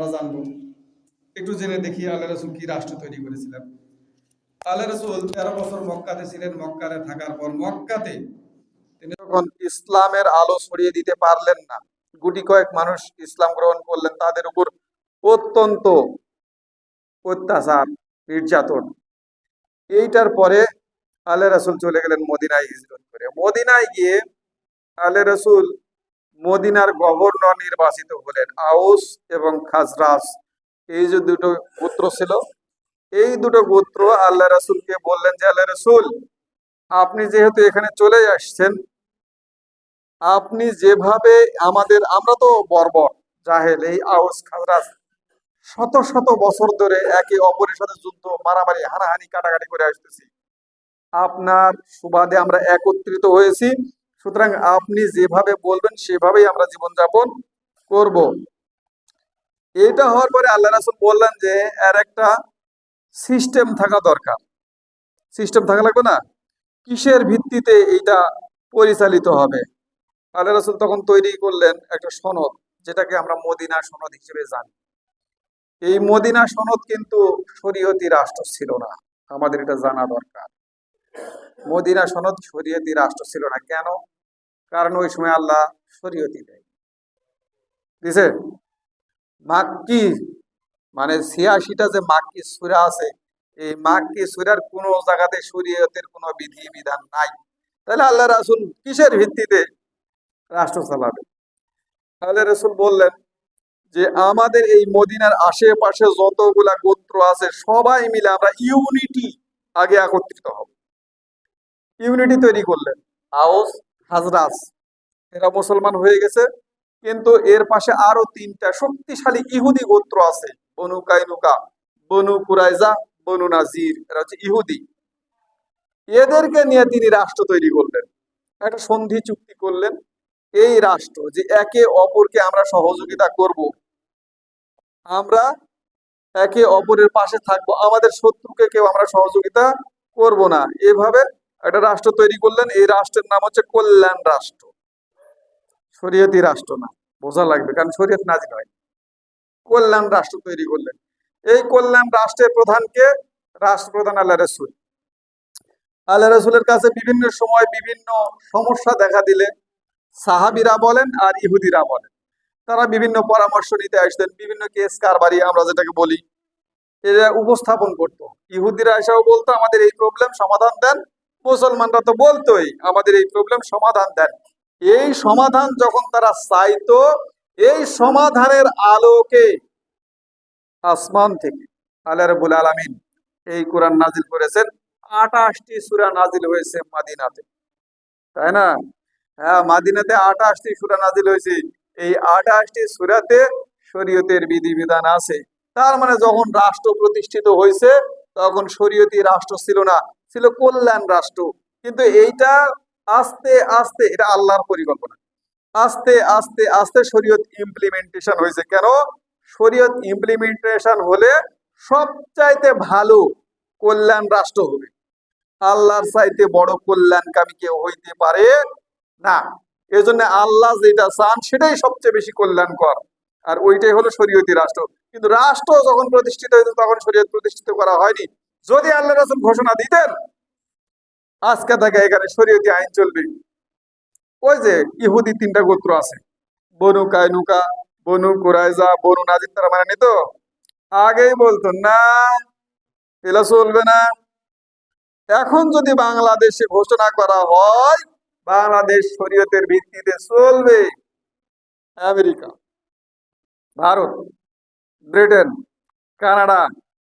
আমরা জানব। একটু জেনে দেখি আল্লাহ রসুল কি রাষ্ট্র তৈরি করেছিলেন। আল্লাহ রসুল তেরো বছর মক্কাতে ছিলেন। মক্কাতে থাকার পর মক্কাতে তিনি যখন ইসলামের আলো ছড়িয়ে দিতে পারলেন না, গুটি কয়েক মানুষ ইসলাম গ্রহণ করলেন, তাদের উপর অত্যন্ত অত্যাচার, নির্যাতন। এইটার পরে আল্লাহ রসুল চলে গেলেন মদিনায় হিজরত করে। মদিনায় গিয়ে আল্লাহ রসুল মদিনার গভর্নর নির্বাচিত হলেন। আউস এবং খাজরাস, এই যে দুটো গোত্র ছিল, এই দুটো গোত্র আল্লাহ রসুলকে বললেন যে, আল্লাহ রসুল, আপনি যেহেতু এখানে চলে আসছেন, আপনি যেভাবে আমাদের, আমরা তো বর্বর, জাহেল, এই আউস, খাজরাস, শত শত বছর ধরে একে অপরের সাথে যুদ্ধ, মারামারি, হানাহানি, কাটাকাটি করে আসতেছি। আপনার সুবাদে আমরা একত্রিত হয়েছি সুতরাং আপনি যেভাবে বলবেন, সেভাবেই আমরা জীবনযাপন করব। এটা হওয়ার পরে আল্লাহ রাসুল বললেন যে, এর একটা সিস্টেম থাকা দরকার। সিস্টেম থাকা লাগবে না? কিসের ভিত্তিতে এইটা পরিচালিত হবে? আল্লাহ রাসুল তখন তৈরি করলেন একটা সনদ, যেটাকে আমরা মদিনা সনদ হিসেবে জানি। এই মদিনা সনদ কিন্তু শরীয়তি রাষ্ট্র ছিল না। আমাদের এটা জানা দরকার। মদিনা সনদ শরীয়তি রাষ্ট্র ছিল না। কেন? কারণ ওই সময় আল্লাহ শরীয়তি দেয় দিছে মাক্কি মানে ছিয়াশিটা যে মাক্কি সুরা আছে, এই মাক্কি সুরার কোন জায়গাতে শরীয়তের কোনো বিধি বিধান নাই। তাহলে আল্লাহ রাসুল কিসের ভিত্তিতে রাষ্ট্র চালাবে? আল্লাহ রসুল বললেন যে, আমাদের এই মদিনার আশেপাশে যতগুলা গোত্র আছে, সবাই মিলে আমরা ইউনিটি আগে একত্রিত হব। ইউনিটি তৈরি করলেন। আউস হাজরাস, এরা মুসলমান হয়ে গেছে, কিন্তু এর পাশে আরও তিনটা শক্তিশালী ইহুদি গোত্র আছে, বনু কাইনুকা, বনু কুরাইজা, বনু নাজির, এরা হচ্ছে ইহুদি। এদেরকে নিয়ে তিনি রাষ্ট্র তৈরি করলেন। একটা সন্ধি চুক্তি করলেন, এই রাষ্ট্র যে একে অপরকে আমরা সহযোগিতা করব। আমরা একে অপরের পাশে থাকব, আমাদের শত্রুকে কেউ আমরা সহযোগিতা করব না। এভাবে একটা রাষ্ট্র তৈরি করলেন, এই রাষ্ট্রের নাম হচ্ছে কল্যাণ রাষ্ট্র। শরীয়তি রাষ্ট্র না, বোঝা লাগবে, কারণ শরীয়ত নাজিল হয় কল্যাণ রাষ্ট্র তৈরি করলেন। এই কল্যাণ রাষ্ট্রের প্রধানকে রাষ্ট্রপ্রধান আল্লাহ রসুল। আল্লাহ রসুলের কাছে বিভিন্ন সময় বিভিন্ন সমস্যা দেখা দিলে সাহাবিরা বলেন আর ইহুদিরা বলেন। তারা বিভিন্ন পরামর্শ নিতে আসতেন, বিভিন্ন কেস কারবারি আমরা যেটাকে বলি, এরা উপস্থাপন করতো। ইহুদিরা এসেও বলতো, আমাদের এই প্রবলেম সমাধান দেন মুসলমানরা তো বলতোই, আমাদের এই প্রবলেম সমাধান দেন। এই সমাধান যখন তারা চাইতো, এই সমাধানের আলোকে আসমান থেকে, আল্লাহ রবুল আলমিন এই কোরআন নাজিল করেছেন আটাশটি সুরা নাজিল হয়েছে মাদিনাতে। তাই না? হ্যাঁ মাদিনাতে আটাশটি সুরা নাজিল হয়েছে। এই আটাশটি সুরাতে শরীয়তের বিধিবিধান আছে। তার মানে যখন রাষ্ট্র প্রতিষ্ঠিত হয়েছে, তখন শরীয়তি রাষ্ট্র ছিল না। ছিল কল্যাণ রাষ্ট্র। কিন্তু এইটা আস্তে আস্তে, এটা আল্লাহর পরিকল্পনা। আস্তে আস্তে আস্তে শরীয়ত ইমপ্লিমেন্টেশন হয়েছে। কেন? শরীয়ত ইমপ্লিমেন্টেশন হলে সবচাইতে ভালো কল্যাণ রাষ্ট্র হবে। আল্লাহর চাইতে বড় কল্যাণকামী কেউ হইতে পারে না। এজন্য আল্লাহ যেটা চান, সেটাই সবচেয়ে বেশি কল্যাণকর। আর ওইটাই হলো শরীয়তি রাষ্ট্র। কিন্তু রাষ্ট্র যখন প্রতিষ্ঠিত হয়েছে, তখন শরীয়ত প্রতিষ্ঠিত করা হয়নি। যদি আল্লাহ রাসুল ঘোষণা দিতেন, আজকে থেকে এখানে শরীয়তি আইন চলবে। ওই যে ইহুদি তিনটা গোত্র আছে, বনু কায়নুকা বনু কুরাইজা বনু নাজির তারা মানে নিত? আগেই বলতো, না এলা চলবে না। এখন যদি বাংলাদেশে ঘোষণা করা হয়, বাংলাদেশ শরীয়তের ভিত্তিতে চলবে। আমেরিকা, ভারত, ব্রিটেন, কানাডা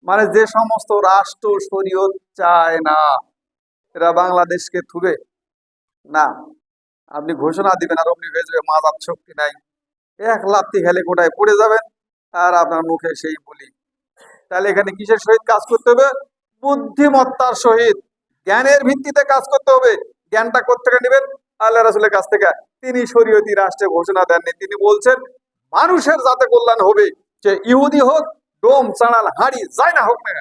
মানে যে সমস্ত রাষ্ট্র শরীয়ত চায় না, এরা বাংলাদেশকে থুবে না, আপনি ঘোষণা দিবেন আর অমনি হয়ে যাবে মাজাব শক্তি নাই। এক লাত্তি খেলে কোটায় পড়ে যাবেন, আর আপনার মুখে সেই বলি। তাহলে এখানে কিসের সহিত কাজ করতে হবে? বুদ্ধিমত্তার সহিত। জ্ঞানের ভিত্তিতে কাজ করতে হবে। জ্ঞানটা কোথেকে নেবেন? আল্লাহ রাসুলের কাছ থেকে। তিনি শরীয়তি রাষ্ট্রে ঘোষণা দেননি। তিনি বলছেন, মানুষের যাতে কল্যাণ হবে যে ইহুদি হোক ডোম চাড়াল হাড়ি যাই না হোক না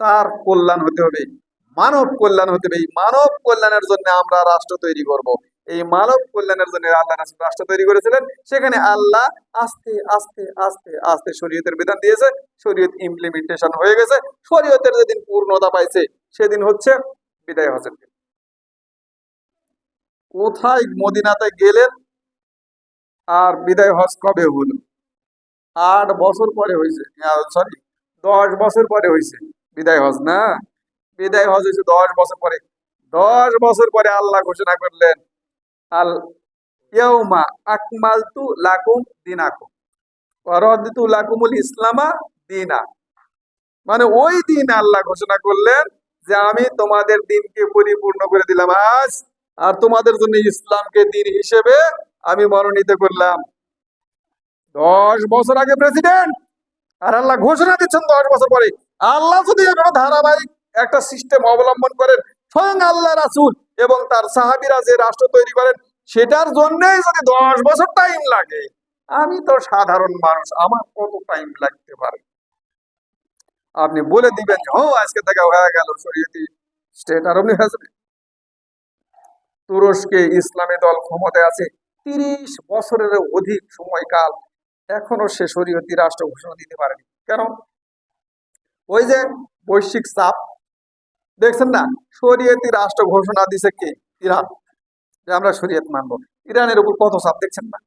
তার কল্যাণ হতে হবে, মানব কল্যাণ হতে হবে। এই মানব কল্যাণের জন্য আমরা রাষ্ট্র তৈরি করব। এই মানব কল্যাণের জন্য আল্লাহ রাষ্ট্র তৈরি করেছিলেন। সেখানে আল্লাহ আস্তে আস্তে আস্তে আস্তে শরীয়তের বিধান দিয়েছে। শরীয়ত ইমপ্লিমেন্টেশন হয়ে গেছে। শরীয়তের যেদিন পূর্ণতা পাইছে, সেদিন হচ্ছে বিদায় হজের দিন। কোথায় মদিনাতে গেলেন আর বিদায় হজ কবে হলো? আট বছর পরে হয়েছে। সরি দশ বছর পরে হয়েছে। বিদায় হজ, না? বিদায় হজ হয়েছে দশ বছর পরে। দশ বছর পরে আল্লাহ ঘোষণা করলেন, আল ইয়াউমা আকমালতু লাকুম দিনাকুম ওয়া লাকুমুল ইসলামা দিনা। মানে ওই দিন আল্লাহ ঘোষণা করলেন যে আমি তোমাদের দিনকে পরিপূর্ণ করে দিলাম আজ, আর তোমাদের জন্য ইসলামকে দিন হিসেবে আমি মনোনীত করলাম। দশ বছর আগে প্রেসিডেন্ট আর আল্লাহ ঘোষণা দিচ্ছেন দশ বছর পরে। আল্লাহ যদি এভাবে ধারাবাহিক একটা সিস্টেম অবলম্বন করেন, স্বয়ং আল্লাহ রাসূল এবং তার সাহাবীরা যে রাষ্ট্র তৈরি করেন, সেটার জন্যই যদি দশ বছর টাইম লাগে, আমি তো সাধারণ মানুষ, আমার কত টাইম লাগতে পারে আপনি বলে দিবেন যে, ও, আজকে থেকে হয়ে গেল শরীয়তি স্টেট আর অমনি হয়ে তুরস্কে ইসলামী দল ক্ষমতায় আছে, তিরিশ বছরের অধিক সময়কাল এখনও সে শরীয়তি রাষ্ট্র ঘোষণা দিতে পারেনি। কেন? ওই যে বৈশ্বিক চাপ, দেখছেন না? শরীয়তি রাষ্ট্র ঘোষণা দিছে কে? ইরান। যে আমরা শরীয়ত মানবো। ইরানের উপর কত চাপ, দেখছেন না?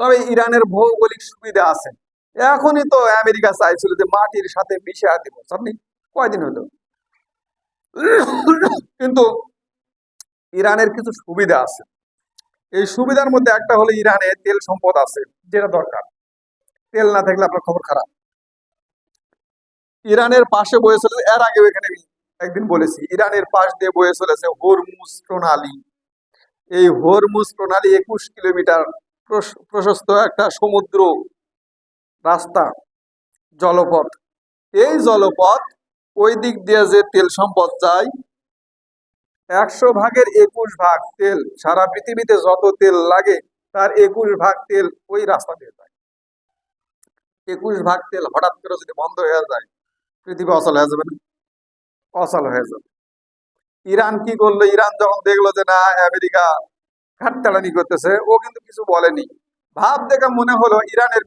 তবে ইরানের ভৌগোলিক সুবিধা আছে। এখনই তো আমেরিকা চাইছিল যে মাটির সাথে মিশে দিব। আপনি কয়দিন হলো? কিন্তু ইরানের কিছু সুবিধা আছে। এই সুবিধার মধ্যে একটা হলো ইরানে তেল সম্পদ আছে, যেটা দরকার। তেল না থাকলে আপনার খবর খারাপ। ইরানের পাশে বয়ে চলেছে, এর আগেও এখানে একদিন বলেছি, ইরানের পাশ দিয়ে বয়ে চলেছে হরমুজ প্রণালী। এই হরমুজ প্রণালী একুশ কিলোমিটার প্রশ- প্রশস্ত একটা সমুদ্র রাস্তা, জলপথ। এই জলপথ ওই দিক দিয়ে যে তেল সম্পদ যায় একশো ভাগের একুশ ভাগ তেল, সারা পৃথিবীতে যত তেল লাগে, তার একুশ ভাগ তেল ওই রাস্তা দিয়ে যায়। একুশ ভাগ তেল হঠাৎ করে যদি বন্ধ হয়ে যায়, পৃথিবী অচল হয়ে যাবে না? অচল হয়ে যাবে। ইরান কি করল? ইরান যখন দেখল যে না, আমেরিকা ঘাটতাড়ানি করতেছে, ও কিন্তু কিছু বলেনি। ভাব দেখে মনে হলো, ইরানের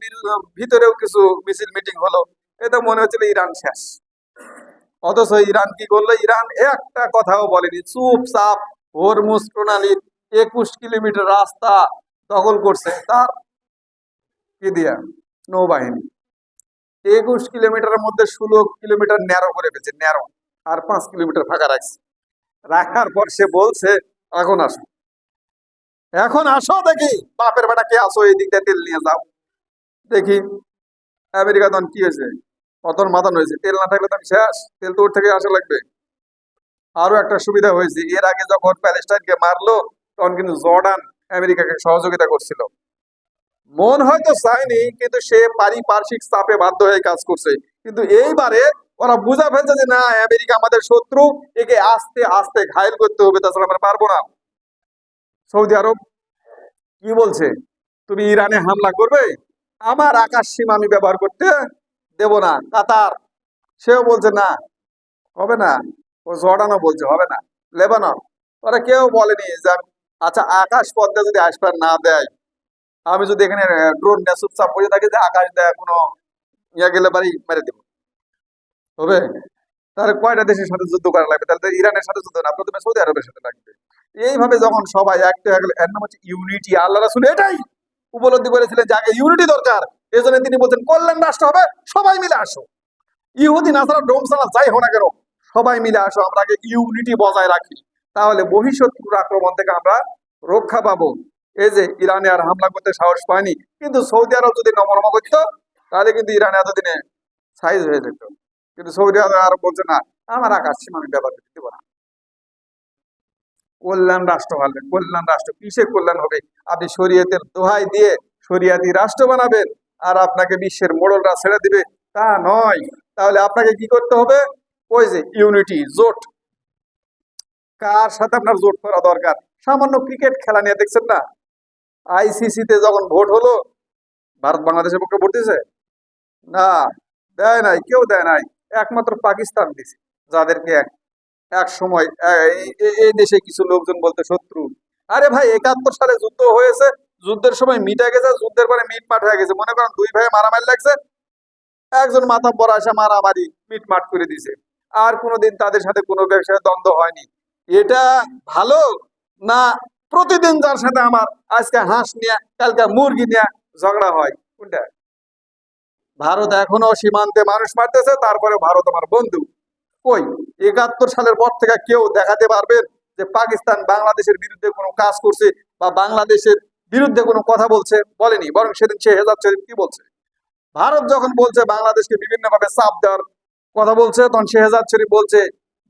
ভিতরেও কিছু মিছিল মিটিং হলো। এটা মনে হচ্ছিল ইরান শেষ। অথচ ইরান কি করল? ইরান একটা কথাও বলেনি। চুপচাপ হরমুজ প্রণালীর একুশ কিলোমিটার রাস্তা দখল করছে। তার কি দিয়া? নৌবাহিনী। একুশ কিলোমিটারের মধ্যে ষোলো কিলোমিটার ন্যারো করে ফেলছে, ন্যারো। আর পাঁচ কিলোমিটার ফাঁকা রাখছে। রাখার পর সে বলছে, এখন আসো। এখন আসো দেখি, বাপের বেটা কে আসো এই দিকটা তেল নিয়ে যাও। দেখি, আমেরিকা তখন কি হয়েছে? পতন মাতন হয়েছে। তেল না থাকলে তো আমি শেষ। তেল তো ওর থেকে আসা লাগবে। আরও একটা সুবিধা হয়েছে। এর আগে যখন প্যালেস্টাইনকে মারলো, তখন কিন্তু জর্ডান আমেরিকাকে সহযোগিতা করছিল। মন হয়তো চায়নি, কিন্তু সে পারিপার্শ্বিক চাপে বাধ্য হয়ে কাজ করছে। কিন্তু এইবারে ওরা বুঝা ফেলছে যে, না, আমেরিকা আমাদের শত্রু। একে আস্তে আস্তে ঘায়ল করতে হবে, তাছাড়া আমরা পারব না। সৌদি আরব কি বলছে? তুমি ইরানে হামলা করবে? আমার আকাশ সীমা আমি ব্যবহার করতে দেব না, কাতার। সেও বলছে, না, হবে না। ও জর্ডানও বলছে, হবে না। লেবানন, ওরা কেউ বলেনি যে আচ্ছা আকাশ পথে যদি আসবার না দেয়, আমি যদি এখানে ড্রোন নিয়ে চুপচাপ বসে থাকি, যে আকাশ দেয় কোনো ইয়ে গেলে বাড়ি মেরে দেবো। হবে তাহলে কয়টা দেশের সাথে যুদ্ধ করা লাগবে? তাহলে ইরানের সাথে যুদ্ধ না প্রথমে সৌদি আরবের সাথে লাগবে। এইভাবে যখন সবাই একটা হয়ে এর নাম হচ্ছে ইউনিটি। আল্লাহ রাসুল এটাই উপলব্ধি করেছিলেন যে আগে ইউনিটি দরকার। এই জন্য তিনি বলছেন, কল্যাণ রাষ্ট্র হবে, সবাই মিলে আসো। ইহুদি, নাসারা ডোম সালা, যাই হোক না কেন, সবাই মিলে আসো, আমরা আগে ইউনিটি বজায় রাখি। তাহলে বহিঃশত্রুর আক্রমণ থেকে আমরা রক্ষা পাবো। এই যে ইরানে আর হামলা করতে সাহস পায়নি, কিন্তু সৌদি আরব যদি নমনম করতো, তাহলে কিন্তু ইরানে এতদিনে সাইজ হয়ে যেত। কিন্তু সৌদি আরব বলছে, না, আমার আকাশ সীমা আমি ব্যবহার করতে দেবো না। কল্যাণ রাষ্ট্র হবে কল্যাণ রাষ্ট্র কিসে কল্যাণ হবে? আপনি শরীয়তের দোহাই দিয়ে শরিয়াতি রাষ্ট্র বানাবেন। আর আপনাকে বিশ্বের মোড়লরা ছেড়ে দিবে তা নয়। তাহলে আপনাকে কি করতে হবে? ওই যে ইউনিটি, জোট। কার সাথে আপনার জোট করা দরকার? সামান্য ক্রিকেট খেলা নিয়ে দেখছেন না? আইসিসি তে যখন ভোট হলো, ভারত বাংলাদেশের পক্ষে ভোট দিয়েছে? না, দেয় নাই, কেউ দেয় নাই। একমাত্র পাকিস্তান দিছে যাদেরকে এক সময় এই দেশে কিছু লোকজন বলতে শত্রু। আরে ভাই, একাত্তর সালে যুদ্ধ হয়েছে যুদ্ধের সময় মিটে গেছে যুদ্ধের পরে মিটমাট হয়ে গেছে। মনে করেন দুই ভাই মারামারি লাগছে একজন মাথা বড় আসে মারামারি মিটমাট করে দিছে। আর কোনোদিন তাদের সাথে কোনো ব্যবসায় দ্বন্দ্ব হয়নি। এটা ভালো না প্রতিদিন যার সাথে আমার আজকে হাঁস নিয়ে কালকে মুরগি নিয়ে ঝগড়া হয়? কোনটা? ভারত এখনও সীমান্তে মানুষ মারতেছে তারপরে ভারত আমার বন্ধু। কই? একাত্তর সালের পর থেকে কেউ দেখাতে পারবেন যে পাকিস্তান বাংলাদেশের বিরুদ্ধে কোনো কাজ করছে বা বাংলাদেশের বিরুদ্ধে কোনো কথা বলছে, বলেনি। বরং সেদিন সে হেজাব শরীফ কি বলছে? ভারত যখন বলছে বাংলাদেশকে বিভিন্ন ভাবে চাপ দেওয়ার কথা বলছে, তখন শেহজাদ শরীফ বলছে,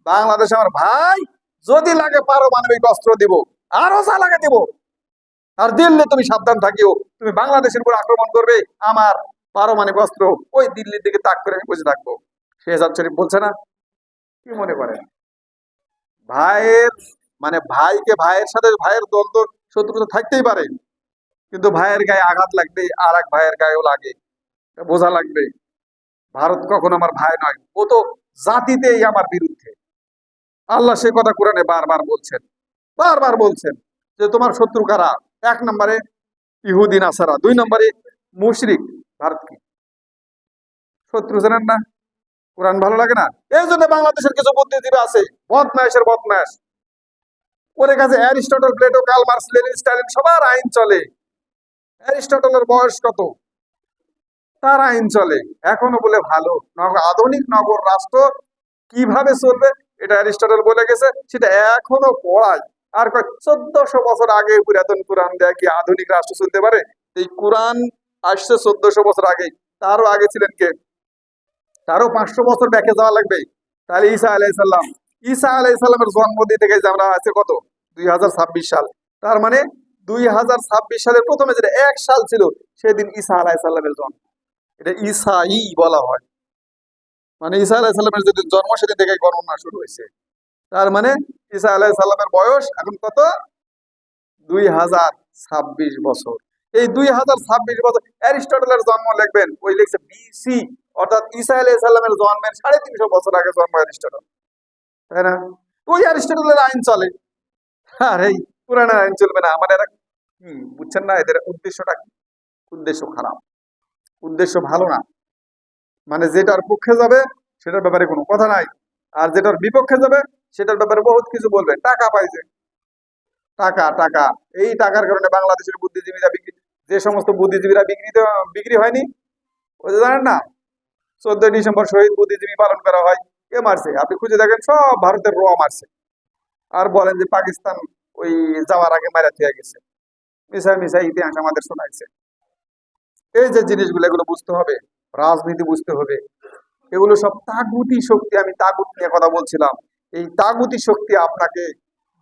বাংলাদেশ আমার ভাই যদি লাগে পারমাণবিক অস্ত্র দিব, আরও যা লাগে দিব। আর দিল্লি তুমি সাবধান থাকিও, তুমি বাংলাদেশের উপর আক্রমণ করবে, আমার পারমাণবিক অস্ত্র ওই দিল্লির দিকে তাক করে আমি বসে থাকব। শেহজাদ শরীফ বলছে না। কি মনে করেন? ভাইয়ের মানে ভাইকে ভাইয়ের সাথে, ভাইয়ের দ্বন্দ্ব শত্রুতা থাকতেই পারে। কিন্তু ভাইয়ের গায়ে আঘাত লাগবে আর এক ভাইয়ের গায়েও লাগে। বোঝা লাগবে। ভারত কখন আমার ভাই নয়, ও তো জাতিতেই আমার বিরুদ্ধে। আল্লাহ সে কথা কোরআনে বারবার বলছেন বারবার বলছেন যে তোমার শত্রু কারা? এক নম্বরে ইহুদিন আসারা দুই নম্বরে মুশরিক। ভারত কি? শত্রু জানেন না? কোরআন ভালো লাগে না? এই জন্য বাংলাদেশের কিছু বুদ্ধিজীবী আছে। বদমাইশের বদমাইশ ওদের কাছে Aristotle, Plato Karl Marx Lenin Stalin সবার আইন চলে। অ্যারিস্টটলের বয়স কত? তার আইন চলে। এখনও বলে ভালো। আধুনিক নগর রাষ্ট্র কীভাবে চলবে, এটা অ্যারিস্টটল বলে গেছে, সেটা এখনও পড়ায়। আর কয়, চোদ্দশো বছর আগে পুরাতন কোরআন দেয় কি আধুনিক রাষ্ট্র চলতে পারে? এই কোরআন আসছে চোদ্দশো বছর আগে তারও আগে ছিলেন কে? তারও পাঁচশো বছর ব্যাকে যাওয়া লাগবে। তাহলে ঈসা আলাইসাল্লাম ঈসা আলাইসাল্লামের জন্ম দিতে গেছে আমরা আছে কত? দুই হাজার ছাব্বিশ সাল। তার মানে দুই হাজার ছাব্বিশ সালের প্রথমে যেটা এক সাল ছিল, সেদিন ঈসা আলাইসাল্লামের জন্ম। এটা ঈসাই বলা হয়। মানে ঈসা আলাইসাল্লামের যেদিন জন্ম, সেদিন থেকে গণনা শুরু হয়েছে। তার মানে ঈসা আলাইসাল্লামের বয়স এখন কত? দুই হাজার ছাব্বিশ বছর। এই দুই হাজার ছাব্বিশ বছর অ্যারিস্টটলের জন্ম লিখবেন, ওই লিখছে বিসি অর্থাৎ ঈসা আলাইসাল্লামের জন্মের সাড়ে তিনশো বছর আগে জন্ম অ্যারিস্টটল। তাই না? ওই অ্যারিস্টটলের আইন চলে। আর, এই পুরাণের আইন চলবে না। আমার এরা হম, বুঝছেন না? এদের উদ্দেশ্যটা কি? উদ্দেশ্য খারাপ। উদ্দেশ্য ভালো না। মানে যেটার পক্ষে যাবে, সেটার ব্যাপারে কোনো কথা নাই। আর যেটার বিপক্ষে যাবে, সেটার ব্যাপারে বহুত কিছু বলবে। টাকা পাইছে। টাকা টাকা। এই টাকার কারণে বাংলাদেশের বুদ্ধিজীবীরা বিক্রি যে সমস্ত বুদ্ধিজীবীরা বিক্রিতে বিক্রি হয়নি, ওই জানেন না? চোদ্দই ডিসেম্বর শহীদ বুদ্ধিজীবী পালন করা হয়। কে মারছে। আপনি খুঁজে দেখেন, সব ভারতের রোয়া মারছে। আর বলেন যে পাকিস্তান ওই যাওয়ার আগে মারা থেকে গেছে। মিশা মিশা ইতিহাস আমাদের শোনাইছে। এই যে জিনিসগুলো, এগুলো বুঝতে হবে, রাজনীতি বুঝতে হবে। এগুলো সব তাগুতি শক্তি, আমি তাগুত নিয়ে কথা বলছিলাম। এই তাগুতি শক্তি আপনাকে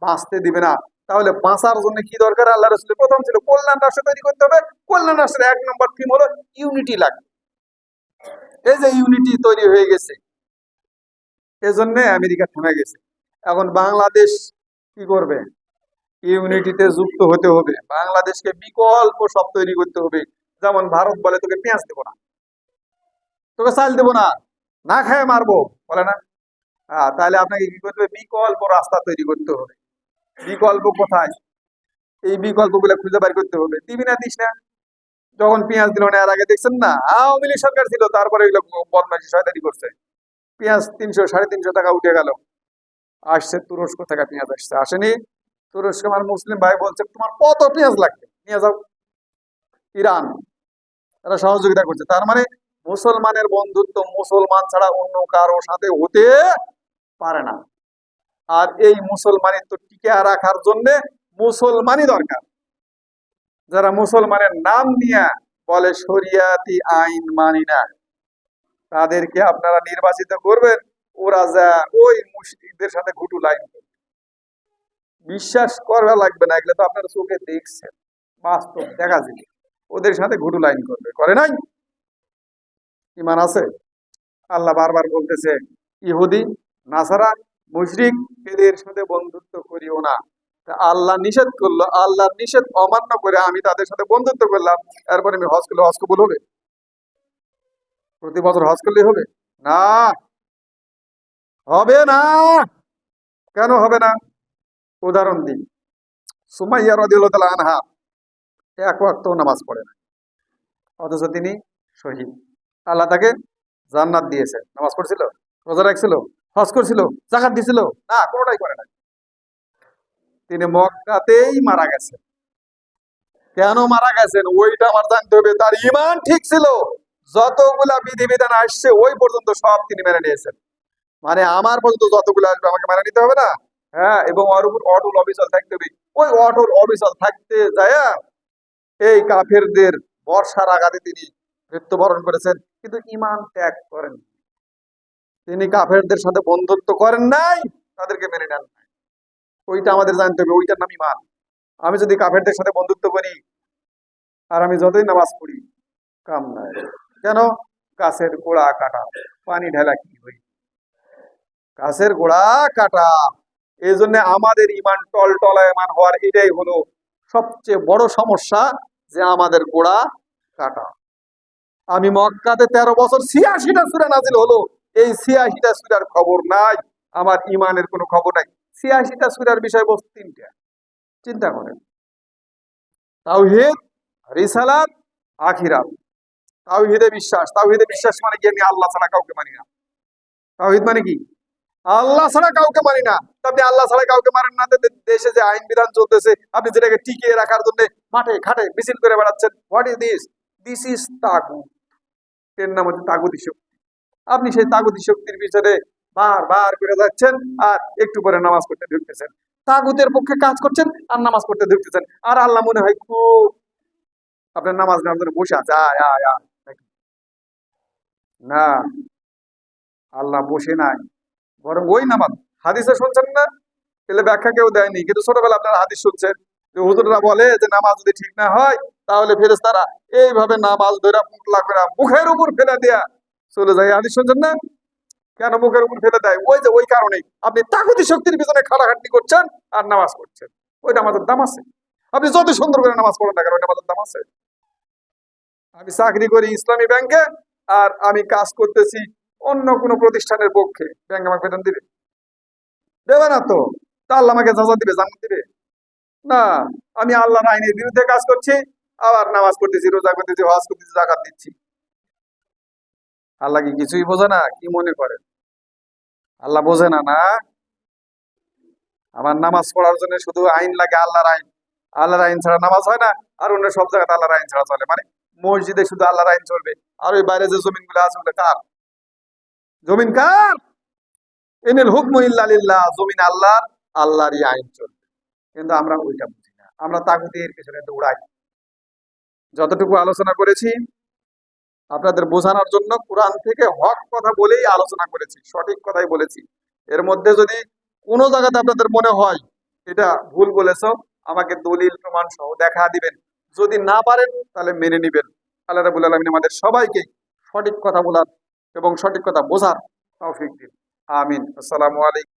বাঁচতে দিবে না। তাহলে বাঁচার জন্য কি দরকার? আল্লাহ রসুলের প্রথম ছিল, কল্যাণ রাষ্ট্র তৈরি করতে হবে। কল্যাণ রাষ্ট্রের এক নম্বর থিম হলো ইউনিটি লাগবে। এই যে ইউনিটি তৈরি হয়ে গেছে এজন্য আমেরিকা থেমে গেছে। এখন বাংলাদেশ কি করবে? ইউনিটিতে যুক্ত হতে হবে। বাংলাদেশকে বিকল্প সব তৈরি করতে হবে। যেমন ভারত বলে, তোকে পেঁয়াজ দেবো না। তোকে চাল দেবো না। না খায় মারবো। বলে না? হ্যাঁ তাহলে আপনাকে কি করতে হবে? বিকল্প রাস্তা তৈরি করতে হবে। বিকল্প কোথায়? এই বিকল্পগুলো খুঁজে বের করতে হবে। দিবি না, দিস না। যখন পেঁয়াজ দিল না, এর আগে দেখছেন না? আওয়ামী লীগ সরকার ছিল, তারপরে এগুলো বদমাইশি, শয়তানি করছে। পেঁয়াজ তিনশো, সাড়ে তিনশো টাকা উঠে গেল। আসছে তুরস্ক থেকে পেঁয়াজ আসছে। আসেনি। তুরস্ক আমার মুসলিম ভাই বলছে, তোমার কত পেঁয়াজ লাগবে? নিয়ে যাও। ইরান তারা সহযোগিতা করছে। তার মানে মুসলমানের বন্ধুত্ব মুসলমান ছাড়া অন্য কারও সাথে হতে পারে না। আর এই মুসলমানিত্ব টিকে রাখার জন্য মুসলমানই দরকার। যারা মুসলমানের নাম নিয়ে বলে, শরিয়াতি আইন মানি না। তাদেরকে আপনারা নির্বাচিত করবেন, ওরা যা ওই মুসলিমদের সাথে ঘুটু করবে। বিশ্বাস করা লাগবে না, এগুলো তো আপনারা চোখে দেখছেন, বাস্তব দেখা যায়। ওদের সাথে ঘুটু লাইন করবে, করে নাই? ইমান আছে? আল্লাহ বারবার বলতেছে, ইহুদি, নাসারা, মুশরিক, এদের সাথে বন্ধুত্ব করিও না। আল্লাহ নিষেধ করল, আল্লাহ নিষেধ অমান্য করে আমি তাদের সাথে বন্ধুত্ব করলাম, এরপরে আমি হজ করলে হজ কবুল হবে? প্রতি বছর হজ করলে হবে? না। হবে না। কেন হবে না? উদাহরণ দিই। সুমাইয়া রাদিয়াল্লাহু তাআলা আনহা এক ওয়াক্ত নামাজ পড়ে না। অথচ তিনি শহীদ। আল্লাহ তাকে জান্নাত দিয়েছে। নামাজ পড়ছিল? রোজা রাখছিল? হজ করছিল? জাকাত দিছিল? না, কোনোটাই করে নাই। তিনি মক্কাতেই মারা গেছেন। কেন মারা গেছেন? ওইটা আমার জানতে হবে। তার ইমান ঠিক ছিল। যতগুলা বিধিবিধান আসছে, ওই পর্যন্ত সব তিনি মেনে নিয়েছেন। মানে আমার পর্যন্ত যতগুলো আসবে, আমাকে মেনে নিতে হবে না? হ্যাঁ এবং ওর উপর অটল অবিচল থাকতে হবে। ওই অটল অবিচল থাকতে যায় এই কাফেরদের বর্ষার আঘাতে তিনি মৃত্যুবরণ করেছেন, কিন্তু ইমান ত্যাগ করেন। তিনি কাফেরদের সাথে বন্ধুত্ব করেন নাই, তাদেরকে মেনে নেন নাই। ওইটা আমাদের জানতে হবে, ওইটার নাম ইমান আমি যদি কাফেরদের সাথে বন্ধুত্ব করি, আর আমি যতই নামাজ পড়ি, কাম নাই। কেন? গাছের গোড়া কাটা। পানি ঢেলা কি হই? গাছের গোড়া কাটা। এই জন্য আমাদের ইমান টল টলায়মান হওয়ার এটাই হলো সবচেয়ে বড় সমস্যা যে আমাদের গোড়া কাটা। আমি মক্কাতে তেরো বছর ছিয়াশিটা সুরা নাজিল হলো। এই ছিয়াশিটা সুরার খবর নাই। আমার ইমানের কোনো খবর নাই। ছিয়াশিটা সুরার বিষয়বস্তু তিনটা। চিন্তা করেন। তাওহিদ, রিসালাত, আখিরাত। তাওহিদে বিশ্বাস। তাওহিদে বিশ্বাস মানে কি? আমি আল্লাহ ছাড়া কাউকে মানি না। তাওহিদ মানে কি? আল্লাহ ছাড়া কাউকে মানি না। আপনি আল্লাহ ছাড়া কাউকে মানেন না। দেশে যে আইন বিধান চলতেছে, আপনি যেটাকে টিকিয়ে রাখার জন্য মাঠে, ঘাটে মিছিল করে বেড়াচ্ছেন what is this this is তাগুত। এর নাম হচ্ছে তাগুতি শক্তি। আপনি সেই তাগুতি শক্তির পিছনে বার বার করে যাচ্ছেন আর একটু পরে নামাজ পড়তে ঢুকতেছেন। তাগুতের পক্ষে কাজ করছেন আর নামাজ পড়তে ঢুকতেছেন। আর আল্লাহ মনে হয়, খুব আপনার নামাজ জন্য বসে আছে, আয় আয় আয়? না, আল্লাহ বসে নাই। বরং ওই নামাজ, হাদিসে শুনছেন না? তাহলে ব্যাখ্যা কেউ দেয়নি, কিন্তু ছোটবেলা আপনারা হাদিস শুনছেন যে হুজুররা বলে যে নামাজ যদি ঠিক না হয়, তাহলে ফেরেশতারা এইভাবে নামাজ ধরে পুটলা করে মুখের উপর ফেলে দেয়া চলে যায়। হাদিস শুনছেন না? কেন মুখের উপর ফেলে দেয়? ওই যে ওই কারণে আপনি তাকুতি শক্তির পিছনে খাটাখাটনি করছেন আর নামাজ পড়ছেন। ওই নামাজের দাম আছে। আপনি যত সুন্দর করে নামাজ পড়েন না কেন ওই নামাজের দাম আছে। আমি চাকরি করি ইসলামী ব্যাংকে আর আমি কাজ করতেছি অন্য কোনো প্রতিষ্ঠানের পক্ষে। ব্যাংক আমাকে বেতন দিবে। দেবে না তো? তা আল্লাহ আমাকে যাজা দিবে, জান্নাত দিবে? না, আমি আল্লাহর আইনের বিরুদ্ধে কাজ করছি, আবার নামাজ পড়তেছি, রোজা করতেছি, হজ করতেছি জাকাত দিচ্ছি। আল্লাহ কি কিছুই বোঝে না? কি মনে করে? আল্লাহ বোঝে না না? আমার নামাজ পড়ার জন্য শুধু আইন লাগে আল্লাহর আইন। আল্লাহর আইন ছাড়া নামাজ হয় না, আর অন্য সব জায়গাতে আল্লাহর আইন ছাড়া চলে। মানে মসজিদে শুধু আল্লাহর আইন চলবে। আর ওই বাইরে যে জমিনগুলো আছে, ওগুলো কার? জমিন কার? এনিল হুকম ইল্লালিল্লাহ জমিন আল্লাহর, আল্লাহরই আইন চলবে। কিন্তু আমরা ওইটা বুঝি না। আমরা তাগুতের পেছনে দৌড়াই। যতটুকু আলোচনা করেছি, আপনাদের বোঝানোর জন্য কোরআন থেকে হক কথা বলেই আলোচনা করেছি, সঠিক কথাই বলেছি। এর মধ্যে যদি কোনো জায়গাতে আপনাদের মনে হয়, এটা ভুল বলেছ, আমাকে দলিল প্রমাণ সহ দেখা দিবেন। যদি না পারেন, তাহলে মেনে নিবেন। আল্লাহ রাবুল আলমিন আমাদের সবাইকে সঠিক কথা বলার এবং সঠিক কথা বোঝার তৌফিক দিন। আমিন। আসসালামু আলাইকুম।